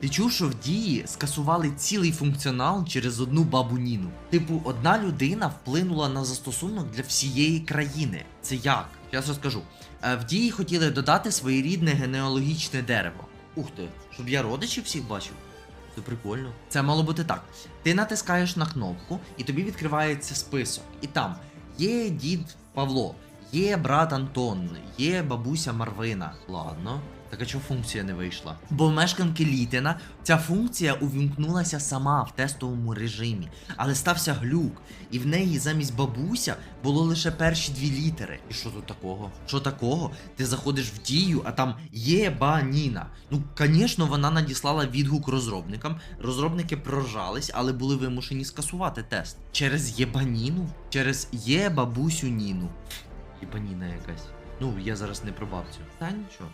Ти чув, що в дії скасували цілий функціонал через одну бабу Ніну. Типу, одна людина вплинула на застосунок для всієї країни. Це як? Зараз розкажу. Е, В дії хотіли додати своєрідне генеалогічне дерево. Ух ти, щоб я родичів всіх бачив. Це прикольно. Це мало бути так. Ти натискаєш на кнопку, і тобі відкривається список. І там є дід Павло, є брат Антон, є бабуся Марвина. Ладно. Так а чого функція не вийшла? Бо в мешканки Літина ця функція увімкнулася сама в тестовому режимі, але стався глюк, і в неї замість бабуся було лише перші дві літери. І що тут такого? Що такого? Ти заходиш в дію, а там єбаніна. Ну, звісно, вона надіслала відгук розробникам. Розробники проржались, але були вимушені скасувати тест. Через єбаніну? Через є бабусю Ніну. Єбаніна якась. Ну, я зараз не про бабцю. Та нічого.